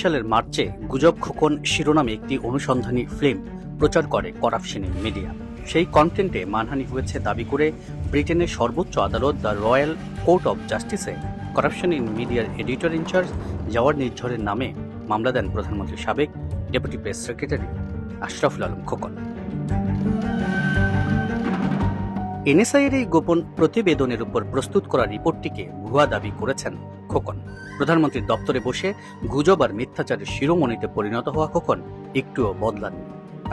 সালের মার্চে গুজব খোকন শিরোনামে একটি অনুসন্ধানী ফিল্ম প্রচার করে করাপশন মিডিয়া। সেই কন্টেন্টে মানহানি হয়েছে দাবি করে ব্রিটেনের সর্বোচ্চ আদালত দ্য রয়্যাল কোর্ট অব জাস্টিসে করাপশন ইন মিডিয়ার এডিটর ইনচার্জ জওয়ার নির্ঝরের নামে মামলা দেন প্রধানমন্ত্রীর সাবেক deputy press secretary Ashraful Alam Khokon. এনএসআইয়ের এই গোপন প্রতিবেদনের উপর প্রস্তুত করা রিপোর্টটিকে ভুয়া দাবি করেছেন খোকন। প্রধানমন্ত্রীর দপ্তরে বসে গুজব আর মিথ্যাচারের শিরোমণিতে পরিণত হওয়া খোকন একটুও বদলাননি।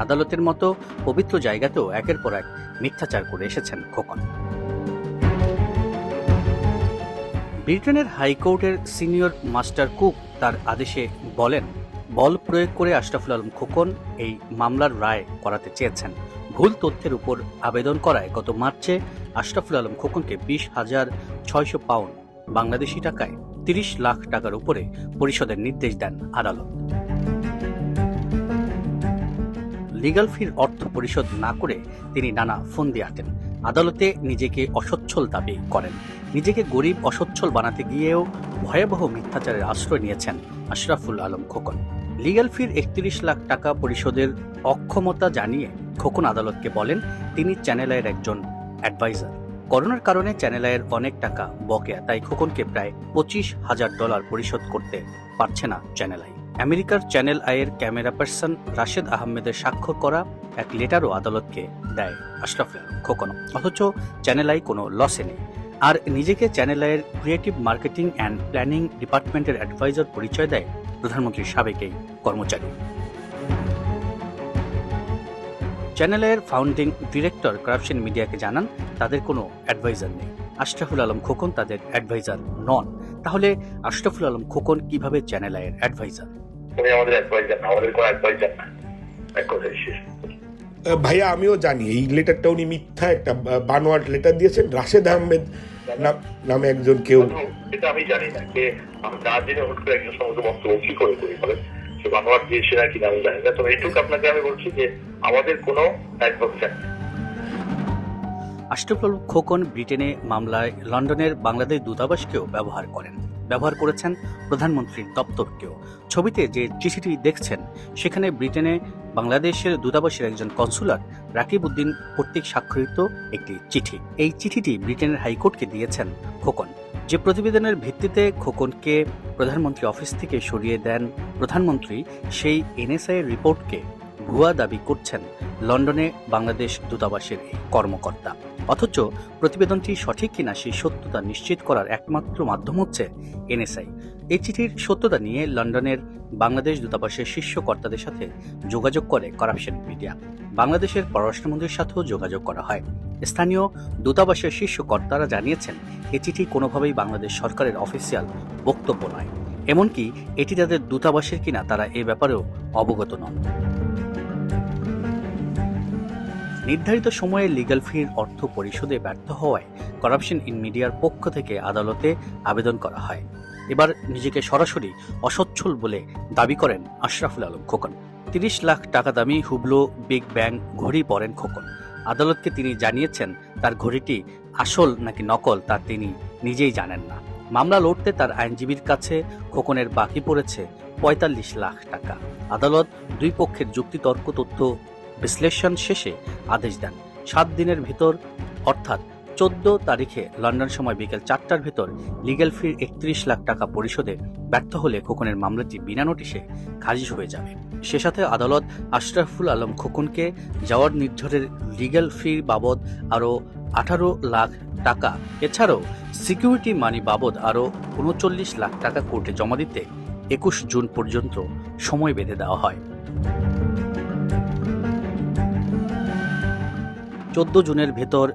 আদালতের মতো পবিত্র জায়গাতেও একের পর এক মিথ্যাচার করে এসেছেন খোকন। ব্রিটেনের হাইকোর্টের সিনিয়র মাস্টার কুক তার আদেশে বলেন, বল প্রয়োগ করে আশরাফুল আলম খোকন এই মামলার রায় করাতে চেয়েছেন। ভুল তথ্যের উপর আবেদন করায় গত মার্চে আশরাফুল আলম খোকনকে বিশ হাজার ছয়শো পাউন্ড বাংলাদেশি টাকায় তিরিশ লাখ টাকার উপরে পরিষদের নির্দেশ দেন আদালত। লিগাল ফির অর্থ পরিশোধ না করে তিনি নানা ফন্দি আটেন। আদালতে নিজেকে অসচ্ছল দাবি করেন। নিজেকে গরিব, অসচ্ছল বানাতে গিয়েও ভয়াবহ মিথ্যাচারের আশ্রয় নিয়েছেন আশরাফুল আলম খোকন। লিগাল ফির একত্রিশ লাখ টাকা পরিশোধের অক্ষমতা জানিয়ে খোকন আদালতকে বলেন, তিনি চ্যানেল আয়ের একজন অ্যাডভাইজার। করোনার কারণে চ্যানেল আয়ের অনেক টাকা বকেয়া, তাই খোকনকে প্রায় পঁচিশ হাজার ডলার পরিশোধ করতে পারছে না চ্যানেল আই আমেরিকার চ্যানেল আয়ের ক্যামেরা পার্সন রাশেদ আহমেদের স্বাক্ষর করা এক লেটারও আদালতকে দেয় আশরাফুল আলম খোকন। অথচ চ্যানেল আই কোনো লসে নেই। আর নিজেকে চ্যানেল আয়ের ক্রিয়েটিভ মার্কেটিং অ্যান্ড প্ল্যানিং ডিপার্টমেন্টের অ্যাডভাইজার পরিচয় দেয় প্রধানমন্ত্রীর সাবেক এই কর্মচারী। চ্যানেলের ফাউন্ডিং ডিরেক্টর করাপশন মিডিয়াকে জানান তাদের কোনো অ্যাডভাইজার নেই। আশরাফুল আলম খোকন তাদের অ্যাডভাইজার নন। তাহলে আশরাফুল আলম খোকন কীভাবে চ্যানেল আয়ের অ্যাডভাইজার ভাইয়া আমিও জানি এই লেটারটা উনি মিথ্যা একটা বানোয়াট লেটার দিয়েছেন রাশেদ আহমেদ নাম- নামে একজন কেউ। এটা আমি জানি না যে আমি না জেনে হুট করে একজন সমস্ত বক্তব্য কি করে সে বানোয়ার দিয়েছে নাকি না আমি জানি না তবে এইটুকু আপনাকে আমি বলছি যে আমাদের কোনো খোকন ব্রিটেনে মামলায় লন্ডনের বাংলাদেশ দূতাবাসকেও ব্যবহার করেন। ব্যবহার করেছেন প্রধানমন্ত্রীর দপ্তরকেও। ছবিতে যে চিঠিটি দেখছেন, সেখানে ব্রিটেনে বাংলাদেশের দূতাবাসের একজন কনসুলার রাকিব উদ্দিন কর্তৃক স্বাক্ষরিত একটি চিঠি। এই চিঠিটি ব্রিটেনের হাইকোর্টকে দিয়েছেন খোকন। যে প্রতিবেদনের ভিত্তিতে খোকনকে প্রধানমন্ত্রী অফিস থেকে সরিয়ে দেন প্রধানমন্ত্রী, সেই এনএসআই রিপোর্টকে ভুয়া দাবি করছেন লন্ডনে বাংলাদেশ দূতাবাসের কর্মকর্তা। অথচ প্রতিবেদনটি সঠিক কিনা সেই সত্যতা নিশ্চিত করার একমাত্র মাধ্যম হচ্ছে এনএসআই। এই চিঠির সত্যতা নিয়ে লন্ডনের বাংলাদেশ দূতাবাসের শীর্ষ কর্তাদের সাথে যোগাযোগ করে করাপশন মিডিয়া। বাংলাদেশের পররাষ্ট্রমন্ত্রীর সাথেও যোগাযোগ করা হয়। স্থানীয় দূতাবাসের শীর্ষ কর্তারা জানিয়েছেন এই চিঠি কোনোভাবেই বাংলাদেশ সরকারের অফিসিয়াল বক্তব্য নয়। এমনকি এটি তাদের দূতাবাসের কিনা তারা এ ব্যাপারেও অবগত নন। নির্ধারিত সময়ে লিগ্যাল ফির অর্থ পরিশোধে ব্যর্থ হওয়ায় করাপশন ইন মিডিয়ার পক্ষ থেকে আদালতে আবেদন করা হয়। এবার নিজেকে সরাসরি অসচ্ছল বলে দাবি করেন আশরাফুল আলম খোকন। তিরিশ লাখ টাকা দামি হুবলো বিগ ব্যাং ঘড়ি পরেন খোকন। আদালতকে তিনি জানিয়েছেন, তার ঘড়িটি আসল নাকি নকল তা তিনি নিজেই জানেন না। মামলা লড়তে তার আইনজীবীর কাছে খোকনের বাকি পড়েছে পঁয়তাল্লিশ লাখ টাকা। আদালত দুই পক্ষের যুক্তিতর্ক তথ্য বিশ্লেষণ শেষে আদেশ দেন। সাত দিনের ভিতর, অর্থাৎ চোদ্দ তারিখে লন্ডন সময় বিকেল চারটার ভিতর লিগ্যাল ফির একত্রিশ লাখ টাকা পরিশোধে ব্যর্থ হলে খোকনের মামলাটি বিনা নোটিশে খারিজ হয়ে যাবে। সে সাথে আদালত আশরাফুল আলম খোকনকে যাওয়ার নির্ঝরের লিগ্যাল ফি বাবদ আরও আঠারো লাখ টাকা। এছাড়াও সিকিউরিটি মানি বাবদ আরও উনচল্লিশ লাখ টাকা কোর্টে জমা দিতে একুশ জুন পর্যন্ত সময় বেঁধে দেওয়া হয়। চোদ্দ জুনের ভেতর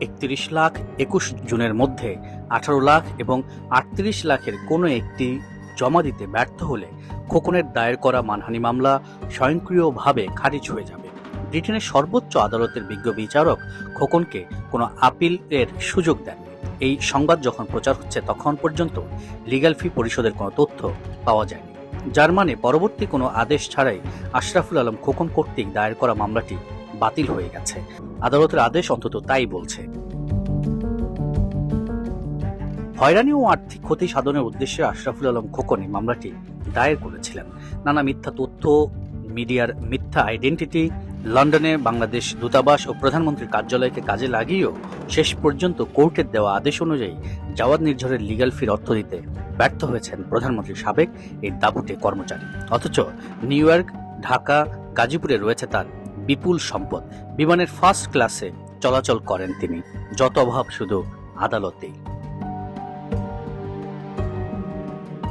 একত্রিশ লাখ একুশ জুনের মধ্যে আঠারো লাখ এবং আটত্রিশ লাখের কোনো একটি জমা দিতে ব্যর্থ হলে খোকনের দায়ের করা মানহানি মামলা স্বয়ংক্রিয়ভাবে খারিজ হয়ে যাবে। ব্রিটেনের সর্বোচ্চ আদালতের বিজ্ঞ বিচারক খোকনকে কোনো আপিলের সুযোগ দেন এই সংবাদ যখন প্রচার হচ্ছে তখন পর্যন্ত লিগ্যাল ফি পরিশোধের কোনো তথ্য পাওয়া যায়নি। যার মানে পরবর্তী কোনো আদেশ ছাড়াই আশরাফুল আলম খোকন কর্তৃক দায়ের করা মামলাটি বাতিল হয়ে গেছে। আদালতের আদেশ অন্তত তাই বলছে। হয়রানি ও আর্থিক ক্ষতি সাধনের উদ্দেশ্যে আশরাফুল আলম খোকন মামলাটি দায়ের করেছিলেন। নানা মিথ্যা তথ্য, মিডিয়ার মিথ্যা আইডেন্টিটি, লন্ডনে বাংলাদেশ দূতাবাস ও প্রধানমন্ত্রীর কার্যালয়কে কাজে লাগিয়েও শেষ পর্যন্ত কোর্টের দেওয়া আদেশ অনুযায়ী জাওয়াদ নির্ঝরের লিগাল ফির অর্থ দিতে ব্যর্থ হয়েছেন প্রধানমন্ত্রীর সাবেক এই দাপুটে কর্মচারী। অথচ নিউ ইয়র্ক, ঢাকা, গাজীপুরে রয়েছে তার বিপুল সম্পদ। বিমানের ফার্স্ট ক্লাসে চলাচল করেন তিনি। যত অভাব শুধু আদালতেই।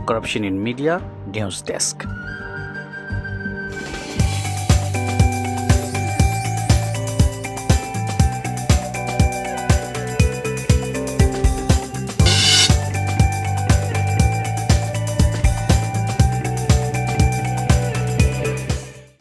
Corruption in media news desk